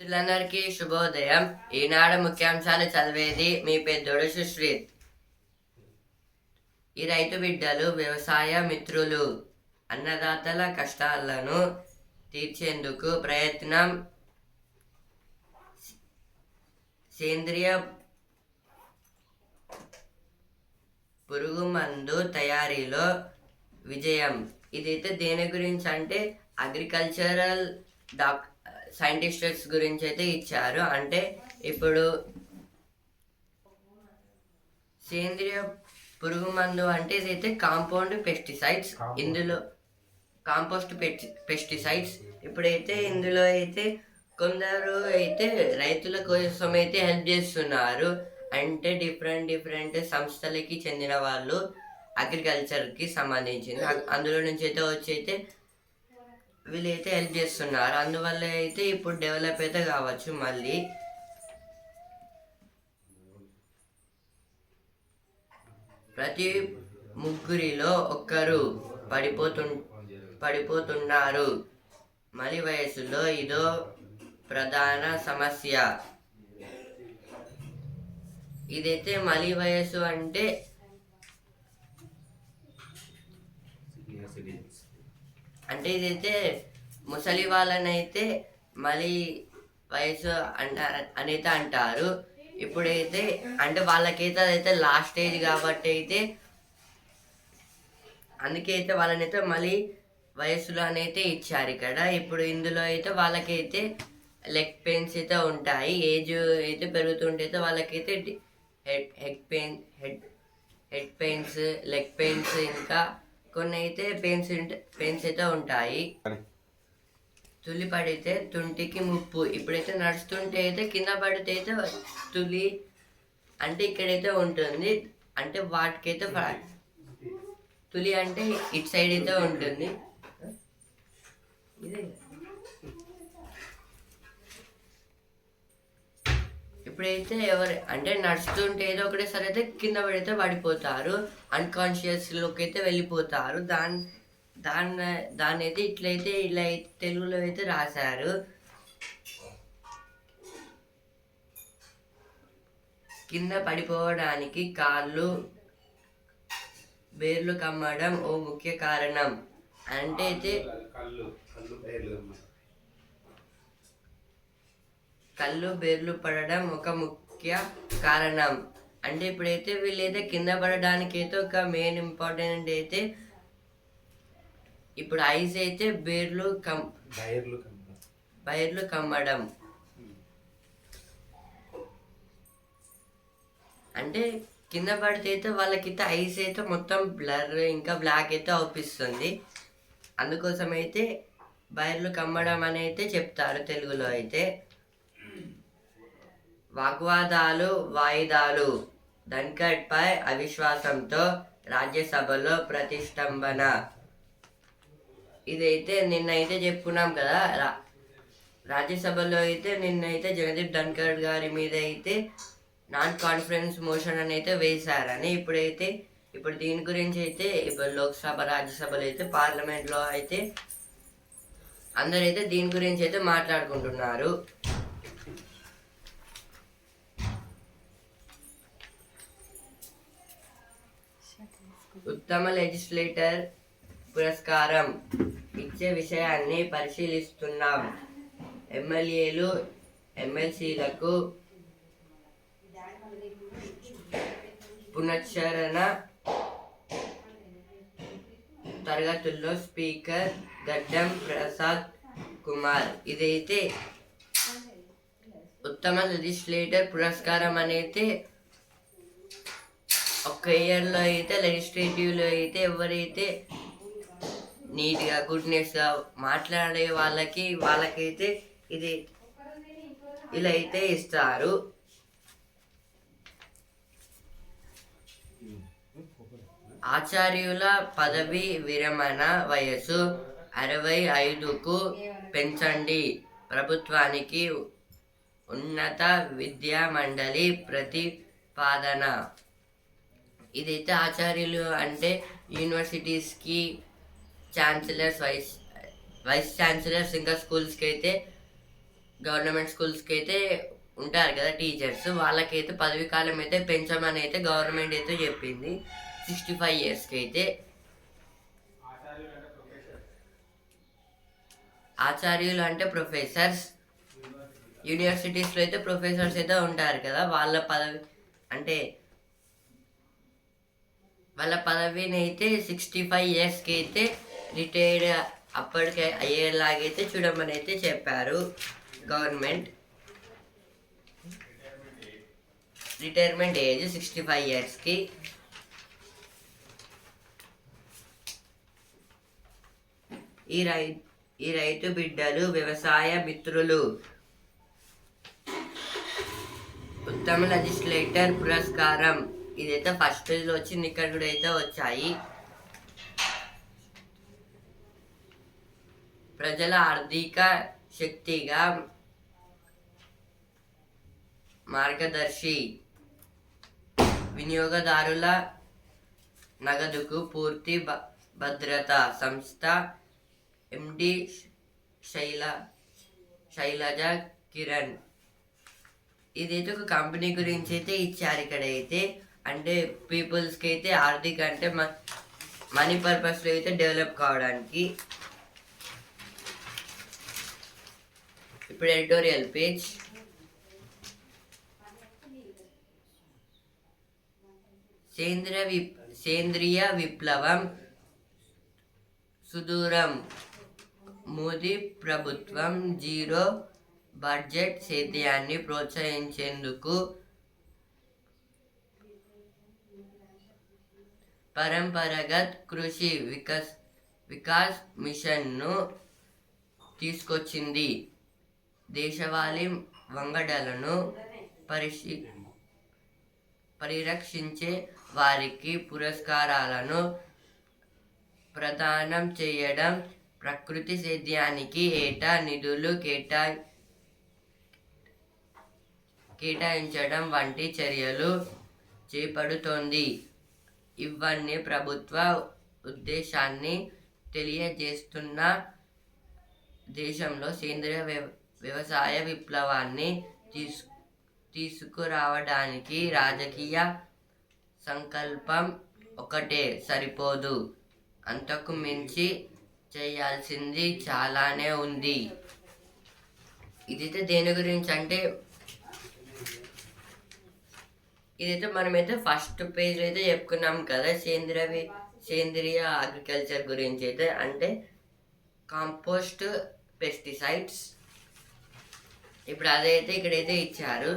మిత్రులందరికీ శుభోదయం. ఈనాడు ముఖ్యాంశాలు చదివేది మీ పెద్దోడు సుశ్రీత్. ఈ రైతు బిడ్డలు వ్యవసాయ మిత్రులు అన్నదాతల కష్టాలను తీర్చేందుకు ప్రయత్నం సేంద్రియ పురుగు మందు తయారీలో విజయం. ఇదైతే దేని గురించి అంటే అగ్రికల్చరల్ డాక్ సైంటిస్ట్స్ గురించి అయితే ఇచ్చారు. అంటే ఇప్పుడు సేంద్రియ పురుగు మందు అంటే ఇదైతే కాంపౌండ్ పెస్టిసైడ్స్. ఇందులో కాంపోస్ట్ పెస్టిసైడ్స్. ఇప్పుడైతే ఇందులో అయితే కొందరు అయితే రైతుల కోసం అయితే హెల్ప్ చేస్తున్నారు. అంటే డిఫరెంట్ డిఫరెంట్ సంస్థలకి చెందిన వాళ్ళు అగ్రికల్చర్కి సంబంధించింది. అందులో నుంచి అయితే వచ్చి అయితే వీళ్ళైతే హెల్ప్ చేస్తున్నారు. అందువల్ల అయితే ఇప్పుడు డెవలప్ అయితే కావచ్చు మళ్ళీ. ప్రతి ముగ్గురిలో ఒక్కరు పడిపోతు పడిపోతున్నారు. మలి వయసులో ఇదో ప్రధాన సమస్య. ఇదైతే మలి వయసు అంటే అంటే ఇదైతే ముసలి వాళ్ళనైతే మళ్ళీ వయసు అంట అనైతే అంటారు. ఇప్పుడైతే అంటే వాళ్ళకైతే అదైతే లాస్ట్ స్టేజ్ కాబట్టి అయితే అందుకే అయితే వాళ్ళనైతే మళ్ళీ వయసులో అనైతే ఇచ్చారు ఇక్కడ. ఇప్పుడు ఇందులో అయితే వాళ్ళకైతే లెగ్ పెయిన్స్ అయితే ఉంటాయి. ఏజ్ అయితే పెరుగుతుంటే అయితే వాళ్ళకైతే head head pain head head pains leg pains ఇంకా కొన్ని అయితే పెయిన్స్ పెయిన్స్ అయితే ఉంటాయి తులి పడితే తుంటికి ముప్పు. ఇప్పుడైతే నడుస్తుంటే అయితే కింద పడితే అయితే తులి అంటే ఇక్కడైతే ఉంటుంది. అంటే వాటికైతే తులి అంటే ఇటు సైడ్ అయితే ఉంటుంది. ఇదే. ఇప్పుడైతే ఎవరు అంటే నడుస్తుంటే ఏదో ఒకటేసారి అయితే కింద పడితే పడిపోతారు అన్కాన్షియస్లోకి అయితే వెళ్ళిపోతారు దాని దాన్ని దాన్ని అయితే ఇట్లయితే ఇలా అయితే తెలుగులో అయితే రాశారు కింద పడిపోవడానికి కాళ్ళు బేర్లు కమ్మడం ఓ ముఖ్య కారణం అంటే అయితే కళ్ళు బేర్లు పడడం ఒక ముఖ్య కారణం. అంటే ఇప్పుడైతే వీళ్ళైతే కింద పడడానికి అయితే ఒక మెయిన్ ఇంపార్టెంట్ అయితే ఇప్పుడు ఐస్ అయితే బేర్లు కమ్ బైర్లు బైర్లు కమ్మడం. అంటే కింద పడితే అయితే వాళ్ళకైతే ఐస్ అయితే మొత్తం బ్లర్ ఇంకా బ్లాక్ అయితే అవుపిస్తుంది. అందుకోసం అయితే బైర్లు కమ్మడం అని అయితే చెప్తారు తెలుగులో అయితే. వాగ్వాదాలు వాయిదాలు. ధన్కడ్పై అవిశ్వాసంతో రాజ్యసభలో ప్రతిష్టంభన. ఇదైతే నిన్న అయితే చెప్పుకున్నాం కదా రా రాజ్యసభలో అయితే నిన్నైతే జగదీప్ ధన్కడ్ గారి మీద అయితే నాన్ కాన్ఫిడెన్స్ మోషన్ అని అయితే వేశారని ఇప్పుడైతే ఇప్పుడు దీని గురించి అయితే ఇప్పుడు లోక్సభ రాజ్యసభలో అయితే పార్లమెంట్లో అయితే అందరైతే దీని గురించి అయితే మాట్లాడుకుంటున్నారు. ఉత్తమ లెజిస్లేటర్ పురస్కారం ఇచ్చే విషయాన్ని పరిశీలిస్తున్నాం. ఎమ్మెల్యేలు ఎమ్మెల్సీలకు పునశ్చరణ తరగతుల్లో స్పీకర్ గడ్డం ప్రసాద్ కుమార్. ఇదైతే ఉత్తమ లెజిస్లేటర్ పురస్కారం అనేది ఒక్క ఇయర్లో అయితే లెజిస్లేటివ్లో అయితే ఎవరైతే నీట్గా గుడ్నెస్గా మాట్లాడే వాళ్ళకి వాళ్ళకైతే ఇది ఇలా అయితే ఇస్తారు. ఆచార్యుల పదవి విరమణ వయసు అరవై ఐదుకు పెంచండి. ప్రభుత్వానికి ఉన్నత విద్యా మండలి ప్రతిపాదన. ఇదైతే ఆచార్యులు అంటే యూనివర్సిటీస్కి ఛాన్సలర్స్ వైస్ వైస్ ఛాన్సలర్స్ ఇంకా స్కూల్స్కి అయితే గవర్నమెంట్ స్కూల్స్కి అయితే ఉంటారు కదా టీచర్స్. వాళ్ళకైతే పదవి కాలం అయితే పెంచమని అయితే గవర్నమెంట్ అయితే చెప్పింది. సిక్స్టీ ఫైవ్ ఇయర్స్కి అయితే ఆచార్యులు అంటే ప్రొఫెసర్స్. యూనివర్సిటీస్లో అయితే ప్రొఫెసర్స్ అయితే ఉంటారు కదా. వాళ్ళ పదవి అంటే వాళ్ళ పదవిని అయితే సిక్స్టీ ఫైవ్ ఇయర్స్కి అయితే రిటైర్డ్ అప్పటికే అయ్యేలాగైతే చూడమని అయితే చెప్పారు government. Retirement age sixty five ఇయర్స్కి ఈ రై ఈ రైతు బిడ్డలు వ్యవసాయ మిత్రులు. ఉత్తమ లెజిస్లేటర్ పురస్కారం. ఇదైతే ఫస్ట్లో వచ్చింది ఇక్కడ కూడా అయితే వచ్చాయి. ప్రజల ఆర్థిక శక్తిగా మార్గదర్శి వినియోగదారుల నగదుకు పూర్తి భ- భద్రత సంస్థ ఎండి శైల శైలజ కిరణ్. ఇదైతే ఒక కంపెనీ గురించి అయితే ఇచ్చారు ఇక్కడ అయితే అంటే పీపుల్స్కి అయితే ఆర్థిక అంటే మనీ పర్పస్లో అయితే డెవలప్ కావడానికి. ఇప్పుడు ఎడిటోరియల్ పేజ్ సేంద్రియ విప్ సేంద్రియ విప్లవం. సుదూరం. మోదీ ప్రభుత్వం జీరో బడ్జెట్ సేద్యాన్ని ప్రోత్సహించేందుకు పరంపరగత్ కృషి వికాస్ వికాస్ మిషన్ను తీసుకొచ్చింది. దేశవాళీ వంగడలను పరిశీ పరిరక్షించే వారికి పురస్కారాలను ప్రదానం చేయడం ప్రకృతి సేద్యానికి ఏటా నిధులు కేటా కేటాయించడం వంటి చర్యలు చేపడుతోంది. ఇవన్నీ ప్రభుత్వ ఉద్దేశాన్ని తెలియజేస్తున్న దేశంలో సేంద్రియ వ్యవ వ్యవసాయ విప్లవాన్ని తీసు తీసుకురావడానికి రాజకీయ సంకల్పం ఒకటే సరిపోదు. అంతకు మించి చేయాల్సింది చాలానే ఉంది. ఇదైతే దేని గురించి అంటే ఇదైతే మనమైతే ఫస్ట్ పేజ్ అయితే చెప్పుకున్నాం కదా సేంద్రియ సేంద్రియ అగ్రికల్చర్ గురించి అయితే. అంటే కాంపోస్ట్ పెస్టిసైడ్స్ ఇప్పుడు అదైతే ఇక్కడైతే ఇచ్చారు.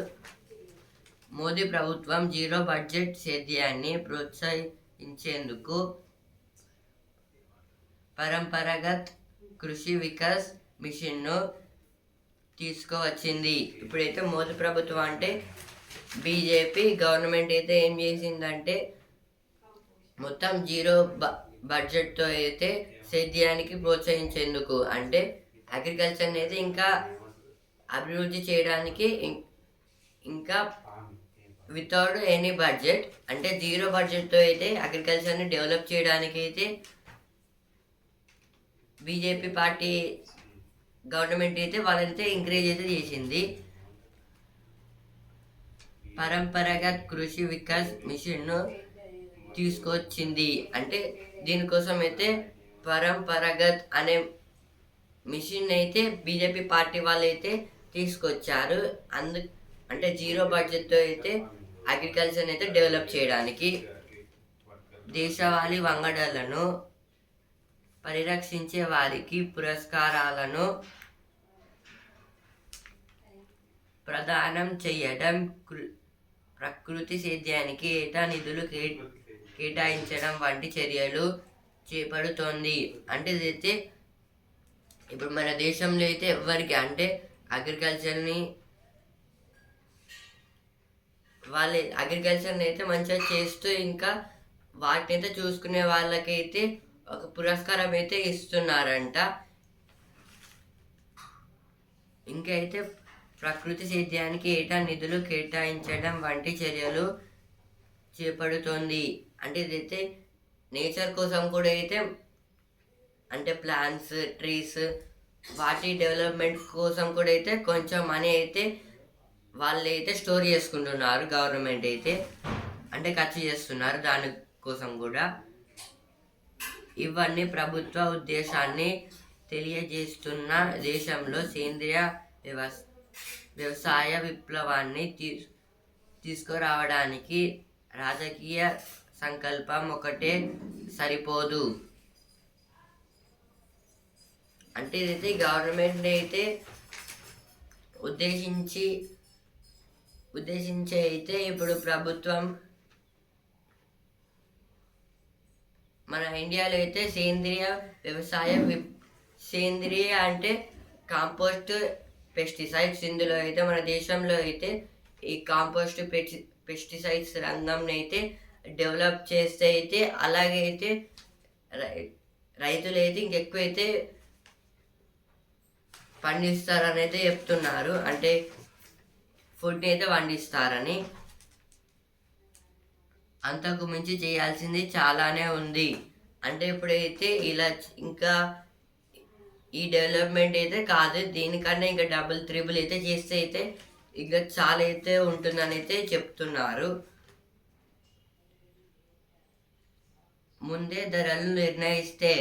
మోదీ ప్రభుత్వం జీరో బడ్జెట్ సేద్యాన్ని ప్రోత్సహించేందుకు పరంపరాగత్ కృషి వికాస్ మిషన్ను తీసుకువచ్చింది. ఇప్పుడైతే మోదీ ప్రభుత్వం అంటే బీజేపీ గవర్నమెంట్ అయితే ఏం చేసిందంటే మొత్తం జీరో బ బడ్జెట్తో అయితే సేద్యానికి ప్రోత్సహించేందుకు అంటే అగ్రికల్చర్ని అయితే ఇంకా అభివృద్ధి చేయడానికి ఇంకా వితౌట్ ఎనీ బడ్జెట్ అంటే జీరో బడ్జెట్తో అయితే అగ్రికల్చర్ని డెవలప్ చేయడానికి అయితే బీజేపీ పార్టీ గవర్నమెంట్ అయితే వాళ్ళైతే ఎంకరేజ్ అయితే చేసింది. పరంపరాగత్ కృషి వికాస్ మిషన్ను తీసుకొచ్చింది. అంటే దీనికోసం అయితే పరంపరాగత్ అనే మిషన్ అయితే బీజేపీ పార్టీ వాళ్ళు అయితే తీసుకొచ్చారు. అందు అంటే జీరో బడ్జెట్తో అయితే అగ్రికల్చర్ అయితే డెవలప్ చేయడానికి. దేశవాళీ వంగడాలను పరిరక్షించే వారికి పురస్కారాలను ప్రదానం చేయడం కృ- ప్రకృతి సేద్యానికి ఏటా నిధులు కే కేటాయించడం వంటి చర్యలు చేపడుతోంది. అంటే ఇదైతే ఇప్పుడు మన దేశంలో అయితే ఎవరికి అంటే అగ్రికల్చర్ని వాళ్ళ అగ్రికల్చర్ని అయితే మంచిగా చేస్తూ ఇంకా వాటిని అయితే చూసుకునే వాళ్ళకైతే ఒక పురస్కారం అయితే ఇస్తున్నారంట. ఇంకా అయితే ప్రకృతి సేద్యానికి ఏటా నిధులు కేటాయించడం వంటి చర్యలు చేపడుతోంది. అంటే ఇదైతే నేచర్ కోసం కూడా అయితే అంటే ప్లాంట్స్ ట్రీస్ వాటి డెవలప్మెంట్ కోసం కూడా అయితే కొంచెం మనీ అయితే వాళ్ళు అయితే స్టోర్ చేసుకుంటున్నారు గవర్నమెంట్ అయితే. అంటే ఖర్చు చేస్తున్నారు దాని కోసం కూడా. ఇవన్నీ ప్రభుత్వ ఉద్దేశాన్ని తెలియజేస్తున్న దేశంలో సేంద్రియ వ్యవస్థ వ్యవసాయ విప్లవాన్ని తీ తీసుకురావడానికి రాజకీయ సంకల్పం ఒకటే సరిపోదు. అంటే ఇదైతే గవర్నమెంట్ అయితే ఉద్దేశించి ఉద్దేశించి అయితే ఇప్పుడు ప్రభుత్వం మన ఇండియాలో అయితే సేంద్రియ వ్యవసాయం సేంద్రియ అంటే కాంపోస్ట్ పెస్టిసైడ్స్ ఇందులో అయితే మన దేశంలో అయితే ఈ కాంపోస్ట్ పెస్టి పెస్టిసైడ్స్ రంగంని అయితే డెవలప్ చేస్తే అయితే అలాగే అయితే రై- రైతులు అయితే ఇంకెక్కువ అయితే పండిస్తారని అయితే చెప్తున్నారు. అంటే ఫుడ్ని అయితే పండిస్తారని అంతకు మించి చేయాల్సింది చాలానే ఉంది. అంటే ఇప్పుడైతే ఇలా ఇంకా ఈ డెవలప్మెంట్ అయితే కాదు దీనికన్నా ఇంకా డబుల్ త్రిబుల్ అయితే చేస్తే అయితే ఇంకా చాలా అయితే ఉంటుందని అయితే చెప్తున్నారు. ముందే ధరలు నిర్ణయిస్తే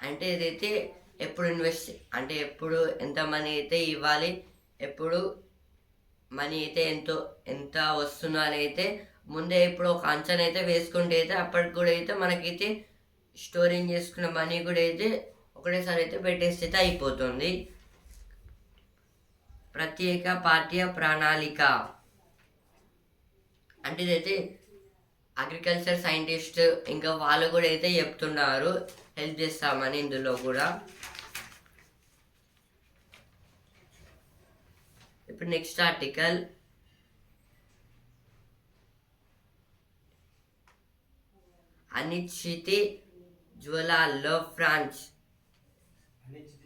అంటే ఇదైతే ఎప్పుడు ఇన్వెస్ట్ అంటే ఎప్పుడు ఎంత మనీ అయితే ఇవ్వాలి ఎప్పుడు మనీ అయితే ఎంతో ఎంత వస్తుందో అని అయితే ముందే ఇప్పుడు ఒక అంచనా అయితే వేసుకుంటే అయితే అప్పటికి కూడా అయితే మనకైతే స్టోరింగ్ చేసుకున్న మనీ కూడా అయితే ఒకటేసారి అయితే పెట్టేస్తే అయిపోతుంది. ప్రత్యేక పాఠ్య ప్రణాళిక. అంటే ఇదైతే అగ్రికల్చర్ సైంటిస్ట్ ఇంకా వాళ్ళు కూడా అయితే చెప్తున్నారు. హెల్ప్ చేస్తామని ఇందులో కూడా. ఇప్పుడు నెక్స్ట్ ఆర్టికల్ అనిశ్చితి జ్వలాల్లో ఫ్రాన్స్.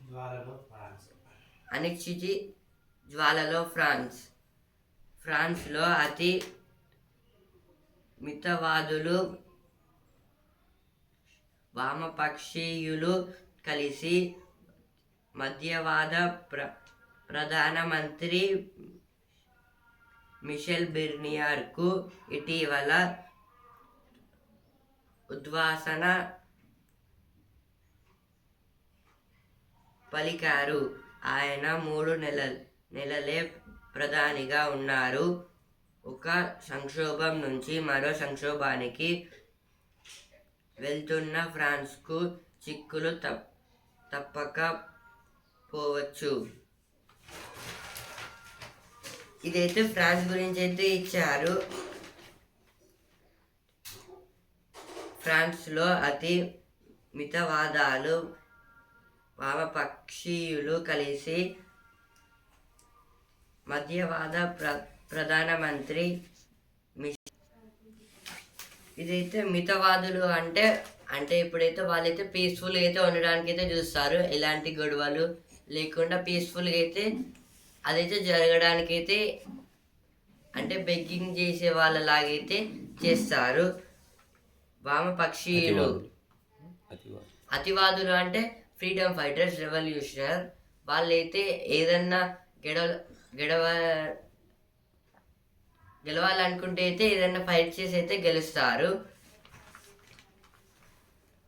అనిక్షితి జ్వాలలో ఫ్రాన్స్. అనిశ్చితి జ్వాలలో ఫ్రాన్స్. ఫ్రాన్స్లో అతి మితవాదులు వామపక్షీయులు కలిసి మధ్యవాద ప్ర ప్రధానమంత్రి మిషెల్ బిర్నియార్కు ఇటీవల ఉద్వాసన పలికారు. ఆయన మూడు నెల నెలలే ప్రధానిగా ఉన్నారు. ఒక సంక్షోభం నుంచి మరో సంక్షోభానికి వెళ్తున్న ఫ్రాన్స్కు చిక్కులు తప్ తప్పక పోవచ్చు. ఇదైతే ఫ్రాన్స్ గురించి అయితే ఇచ్చారు. ఫ్రాన్స్లో అతి మితవాదాలు వామపక్షీయులు కలిసి మధ్యవాద ప్ర ప్రధానమంత్రి ఇదైతే మితవాదులు అంటే అంటే ఇప్పుడైతే వాళ్ళైతే పీస్ఫుల్గా అయితే ఉండడానికి అయితే చూస్తారు. ఎలాంటి గొడవలు లేకుండా పీస్ఫుల్గా అయితే అదైతే జరగడానికి అయితే అంటే బెగ్గింగ్ చేసే వాళ్ళలాగైతే చేస్తారు. వామపక్షీయులు అతివాదులు అంటే ఫ్రీడమ్ ఫైటర్స్ రెవల్యూషనర్ వాళ్ళైతే ఏదన్నా గెడవ గెడవ గెలవాలనుకుంటే అయితే ఏదన్నా ఫైట్ చేసి అయితే గెలుస్తారు.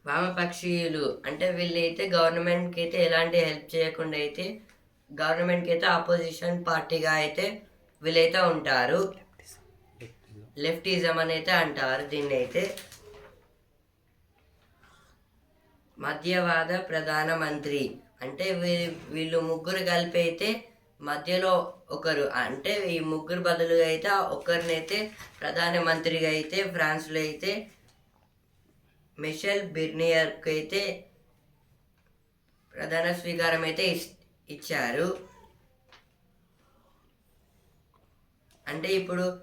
వామపక్షీయులు అంటే వీళ్ళైతే గవర్నమెంట్కి అయితే ఎలాంటి హెల్ప్ చేయకుండా అయితే గవర్నమెంట్కి అయితే ఆపోజిషన్ పార్టీగా అయితే వీళ్ళైతే ఉంటారు. లెఫ్టిజం అని అయితే అంటారు దీన్ని అయితే మధ్యవాద ప్రధానమంత్రి. అంటే వీ- వీళ్ళు ముగ్గురు కలిపి అయితే మధ్యలో ఒకరు. అంటే ఈ ముగ్గురు బదులుగా అయితే ఒకరినైతే ప్రధానమంత్రిగా అయితే ఫ్రాన్స్లో అయితే మిషెల్ బిర్నియర్కి అయితే ప్రధాన స్వీకారం అయితే ఇస్- ఇచ్చారు. అంటే ఇప్పుడు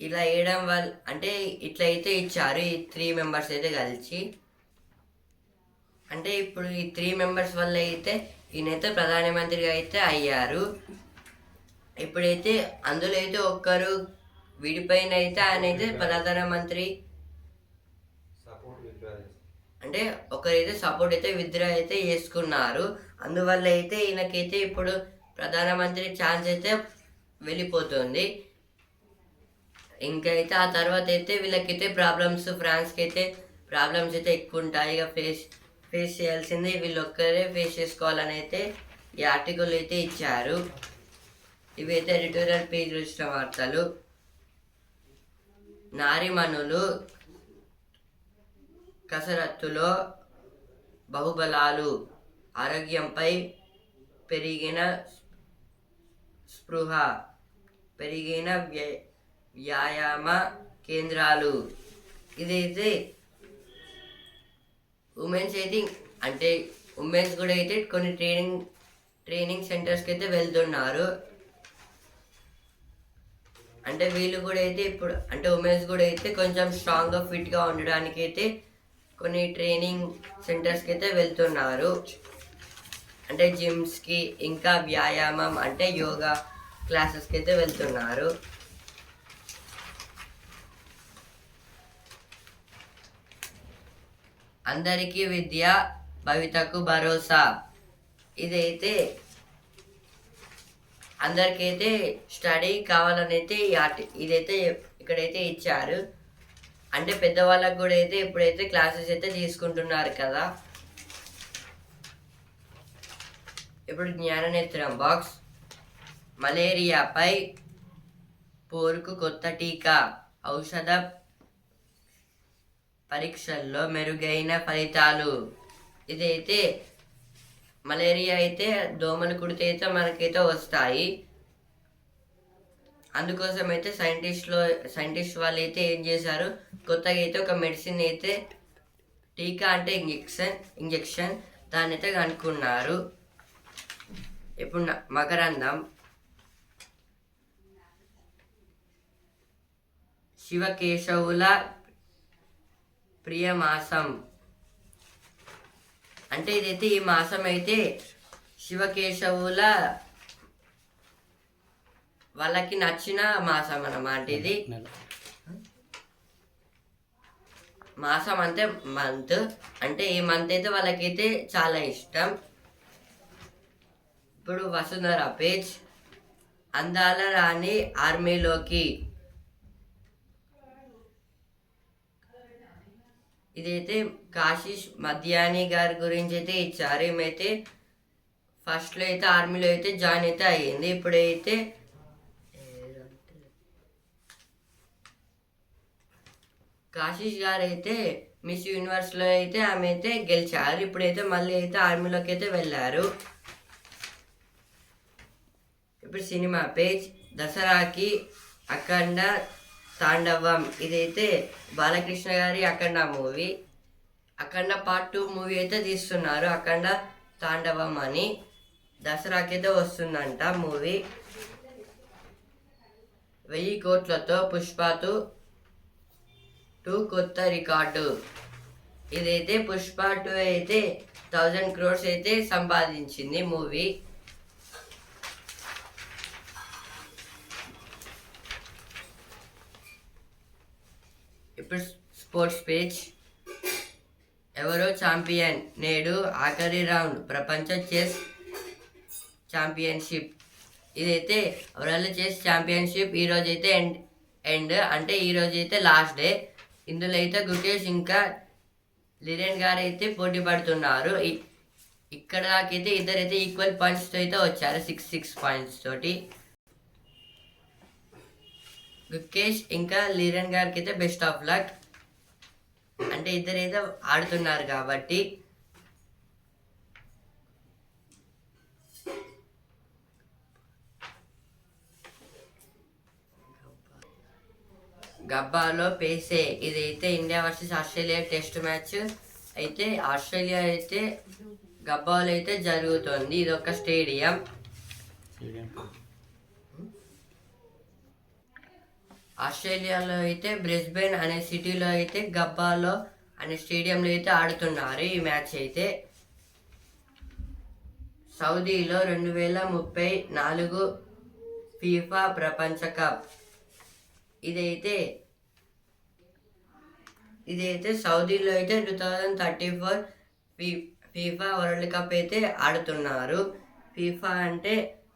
ఇలా వేయడం వల్ల అంటే ఇట్లా అయితే ఇచ్చారు ఈ త్రీ మెంబర్స్ అయితే కలిసి. అంటే ఇప్పుడు ఈ త్రీ మెంబర్స్ వల్ల అయితే ఈయనైతే ప్రధానమంత్రిగా అయితే అయ్యారు. ఇప్పుడైతే అందులో అయితే ఒక్కరు విడిపోయిన అయితే ఆయన అయితే ప్రధానమంత్రి అంటే ఒకరైతే సపోర్ట్ అయితే విత్డ్రా అయితే చేసుకున్నారు. అందువల్ల అయితే ఈయనకైతే ఇప్పుడు ప్రధానమంత్రి ఛాన్స్ అయితే వెళ్ళిపోతుంది. ఇంకైతే ఆ తర్వాత అయితే వీళ్ళకైతే ప్రాబ్లమ్స్ ఫ్రాన్స్కి అయితే ప్రాబ్లమ్స్ అయితే ఎక్కువ ఉంటాయి. ఇక ఫేస్ ఫేస్ చేయాల్సింది వీళ్ళు ఒక్కరే ఫేస్ చేసుకోవాలని అయితే ఈ ఆర్టికల్ అయితే ఇచ్చారు. ఇవైతే ఎడిటోరియల్ పేజ్ ఇచ్చిన వార్తలు. నారిమణులు కసరత్తులో బహుబలాలు ఆరోగ్యంపై పెరిగిన స్పృహ పెరిగిన వ్య వ్యాయామ కేంద్రాలు. ఇదైతే ఉమెన్స్ అయితే అంటే ఉమెన్స్ కూడా అయితే కొన్ని ట్రైనింగ్ ట్రైనింగ్ సెంటర్స్కి అయితే వెళ్తున్నారు. అంటే వీళ్ళు కూడా అయితే ఇప్పుడు అంటే ఉమెన్స్ కూడా అయితే కొంచెం స్ట్రాంగ్గా ఫిట్గా ఉండడానికి అయితే కొన్ని ట్రైనింగ్ సెంటర్స్కి అయితే వెళ్తున్నారు. అంటే జిమ్స్కి ఇంకా వ్యాయామం అంటే యోగా క్లాసెస్కి అయితే వెళ్తున్నారు. అందరికీ విద్య భవితకు భరోసా. ఇదైతే అందరికైతే స్టడీ కావాలని అయితే ఈ ఇదైతే ఇక్కడైతే ఇచ్చారు. అంటే పెద్దవాళ్ళకు కూడా అయితే ఇప్పుడైతే క్లాసెస్ అయితే తీసుకుంటున్నారు కదా. ఇప్పుడు జ్ఞాననేత్రం బాక్స్. మలేరియాపై పోరుకు కొత్త టీకా. ఔషధ పరీక్షల్లో మెరుగైన ఫలితాలు. ఇదైతే మలేరియా అయితే దోమలు కుడితే అయితే మనకైతే వస్తాయి. అందుకోసం అయితే సైంటిస్ట్లో సైంటిస్ట్ వాళ్ళు అయితే ఏం చేశారు? కొత్తగా అయితే ఒక మెడిసిన్ అయితే టీకా అంటే ఇంజెక్షన్ ఇంజెక్షన్ దాన్ని అయితే కనుక్కున్నారు. ఇప్పుడు మకరందం. శివకేశవుల ప్రియమాసం. అంటే ఇదైతే ఈ మాసం అయితే శివకేశవుల వాళ్ళకి నచ్చిన మాసం అన్నమాట ఇది. మాసం అంటే మంత్. అంటే ఈ మంత్ అయితే వాళ్ళకైతే చాలా ఇష్టం. ఇప్పుడు వసుంధర పేజ్. అందాల రాణి ఆర్మీలోకి. ఇదైతే కాశీష్ మధ్యాని గారి గురించి అయితే ఇచ్చారు. ఏమైతే ఫస్ట్లో అయితే ఆర్మీలో అయితే జాయిన్ అయితే అయ్యింది. ఇప్పుడైతే కాశీష్ గారు అయితే మిస్ యూనివర్స్లో అయితే ఆమె అయితే గెలిచారు. ఇప్పుడైతే మళ్ళీ అయితే ఆర్మీలోకి అయితే వెళ్ళారు. ఇప్పుడు సినిమా పేజ్ దసరాకి అఖండ తాండవం. ఇదైతే బాలకృష్ణ గారి Akhanda movie. Akhanda part two movie అయితే తీస్తున్నారు. అఖండ తాండవం అని. దసరాకి అయితే వస్తుందంట మూవీ. వెయ్యి కోట్లతో పుష్పతో టూ కొత్త రికార్డు. ఇదైతే పుష్ప టూ అయితే థౌజండ్ క్రోర్స్ అయితే సంపాదించింది మూవీ. ఇప్పుడు స్పోర్ట్స్ పేజ్ ఎవరో ఛాంపియన్ నేడు ఆఖరి రౌండ్. ప్రపంచ చెస్ ఛాంపియన్షిప్. ఇదైతే వరల్డ్ చెస్ ఛాంపియన్షిప్. ఈరోజు అయితే ఎండ్ ఎండ్ అంటే ఈరోజు అయితే లాస్ట్ డే. ఇందులో అయితే గుకేష్ ఇంకా లిరెన్ గారు అయితే పోటీ పడుతున్నారు. ఇ- ఇక్కడ దాకైతే ఇద్దరైతే ఈక్వల్ పాయింట్స్తో అయితే వచ్చారు. సిక్స్ సిక్స్ పాయింట్స్ తోటి. గుకేష్ ఇంకా లీరన్ గారికి అయితే బెస్ట్ ఆఫ్ లక్ అంటే ఇద్దరైతే ఆడుతున్నారు కాబట్టి. గబ్బాలో పేసే ఇదైతే India versus Australia test match. అయితే ఆస్ట్రేలియా అయితే గబ్బాలో అయితే జరుగుతుంది. ఇది ఒక స్టేడియం స్టేడియం ఆస్ట్రేలియాలో అయితే బ్రిస్బెన్ అనే సిటీలో అయితే గబ్బాలో అనే స్టేడియంలో అయితే ఆడుతున్నారు ఈ మ్యాచ్ అయితే. సౌదీలో రెండు వేల ముప్పై నాలుగు ఫీఫా ప్రపంచ కప్. ఇదైతే ఇదైతే సౌదీలో అయితే టూ థౌజండ్ థర్టీ ఫోర్ ఫీ ఫీఫా వరల్డ్ కప్ అయితే ఆడుతున్నారు. ఫీఫా అంటే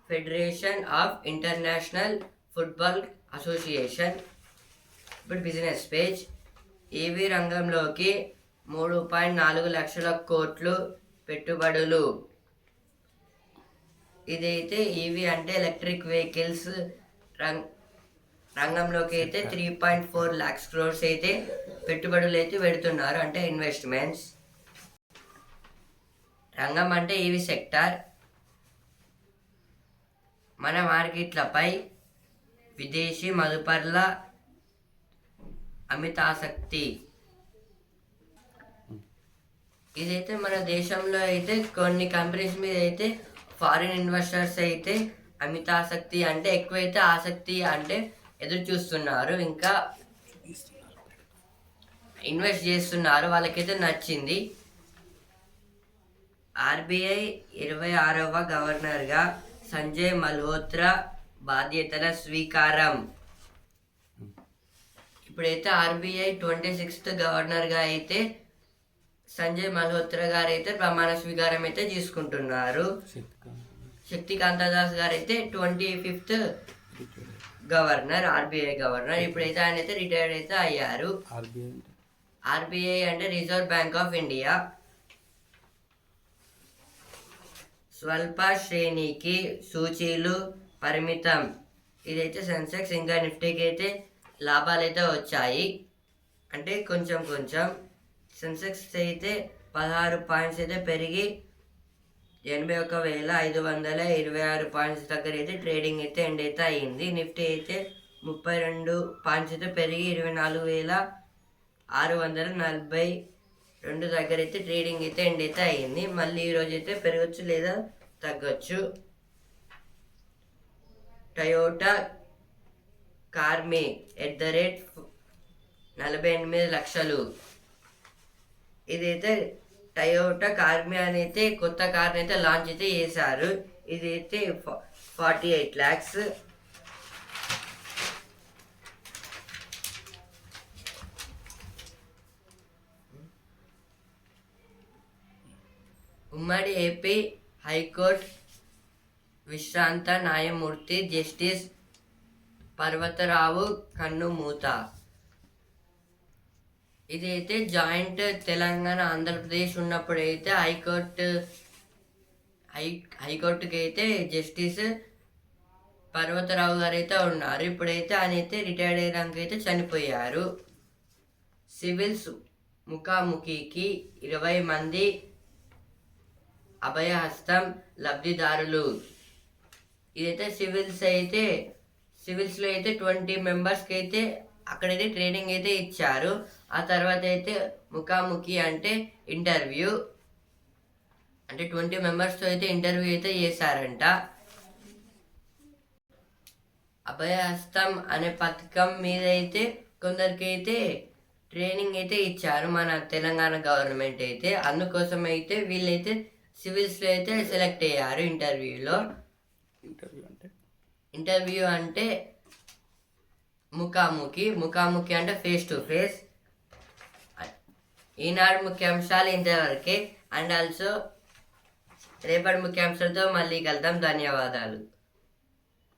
federation of international football association ఇప్పుడు బిజినెస్ పేజ్ ఈవీ రంగంలోకి మూడు పాయింట్ నాలుగు లక్షల కోట్లు పెట్టుబడులు. ఇదైతే ఈవీ అంటే ఎలక్ట్రిక్ వెహికల్స్ రంగ్ రంగంలోకి అయితే three point four lakhs crores అయితే పెట్టుబడులు అయితే పెడుతున్నారు అంటే ఇన్వెస్ట్మెంట్స్. రంగం అంటే ఈవీ సెక్టార్. మన మార్కెట్లపై విదేశీ మదుపర్ల అమితాసక్తి ఇదైతే మన దేశంలో అయితే కొన్ని కంపెనీస్ మీద అయితే ఫారిన్ ఇన్వెస్టర్స్ అయితే అమితాసక్తి అంటే ఎక్కువైతే ఆసక్తి అంటే ఎదురు చూస్తున్నారు ఇంకా ఇన్వెస్ట్ చేస్తున్నారు వాళ్ళకైతే నచ్చింది. ఆర్బీఐ ఇరవై ఆరవ గవర్నర్గా సంజయ్ మల్హోత్రా బాధ్యతల స్వీకారం. ఇప్పుడైతే ఆర్బీఐ ట్వంటీ సిక్స్త్ గవర్నర్గా అయితే సంజయ్ మల్హోత్రా గారు అయితే ప్రమాణ స్వీకారం అయితే తీసుకుంటున్నారు. శక్తికాంత దాస్ గారు అయితే twenty fifth governor RBI governor. ఇప్పుడైతే ఆయన అయితే రిటైర్డ్ అయితే అయ్యారు. ఆర్బీఐ అంటే రిజర్వ్ బ్యాంక్ ఆఫ్ ఇండియా. స్వల్ప శ్రేణికి సూచీలు పరిమితం. ఇదైతే సెన్సెక్స్ ఇంకా నిఫ్టీకి అయితే లాభాలు అయితే వచ్చాయి. అంటే కొంచెం కొంచెం సెన్సెక్స్ అయితే పదహారు పాయింట్స్ అయితే పెరిగి ఎనభై ఒక వేల ఐదు వందల ఇరవై ఆరు పాయింట్స్ దగ్గర అయితే ట్రేడింగ్ అయితే ఎండ్ అయితే అయ్యింది. నిఫ్టీ అయితే ముప్పై రెండు పాయింట్స్ అయితే పెరిగి ఇరవై నాలుగు వేల ఆరు వందల నలభై రెండు దగ్గర అయితే ట్రేడింగ్ అయితే ఎండ్ అయితే అయ్యింది. మళ్ళీ ఈరోజు అయితే పెరగచ్చు లేదా తగ్గొచ్చు. టయోటా కార్మే ఎట్ ద రేట్ నలభై ఎనిమిది లక్షలు. ఇదైతే టయోటా కార్మే అయితే కొత్త కార్ని అయితే లాంచ్ అయితే చేశారు. ఇదైతే ఫార్టీ ఎయిట్ ల్యాక్స్ ఉమ్మడి ఏపీ హైకోర్టు విశ్రాంత న్యాయమూర్తి జస్టిస్ పర్వతరావు కన్నుమూత. ఇదైతే జాయింట్ తెలంగాణ ఆంధ్రప్రదేశ్ ఉన్నప్పుడు అయితే హైకోర్టు హై హైకోర్టుకి అయితే జస్టిస్ పర్వతరావు గారు అయితే ఉన్నారు. ఇప్పుడైతే ఆయన అయితే రిటైర్డ్ అయ్యాక అయితే చనిపోయారు. సివిల్స్ ముఖాముఖికి ఇరవై మంది అభయహస్తం లబ్ధిదారులు. ఇదైతే సివిల్స్ అయితే సివిల్స్లో అయితే ట్వంటీ మెంబర్స్కి అయితే అక్కడైతే ట్రైనింగ్ అయితే ఇచ్చారు. ఆ తర్వాత అయితే ముఖాముఖి అంటే ఇంటర్వ్యూ అంటే ట్వంటీ మెంబర్స్తో అయితే ఇంటర్వ్యూ అయితే చేశారంట. అభయహస్తం అనే పథకం మీద అయితే కొందరికి అయితే ట్రైనింగ్ అయితే ఇచ్చారు మన తెలంగాణ గవర్నమెంట్ అయితే. అందుకోసం అయితే వీళ్ళైతే సివిల్స్లో అయితే సెలెక్ట్ అయ్యారు ఇంటర్వ్యూలో ఇంటర్వ్యూ అంటే? ఇంటర్వ్యూ అంటే ముఖాముఖి ముఖాముఖి అంటే ఫేస్ టు ఫేస్ ఈనాడు ముఖ్యాంశాలు ఇంతవరకే. అండ్ ఆల్సో రేపటి ముఖ్యాంశాలతో మళ్ళీ కలుద్దాం. ధన్యవాదాలు.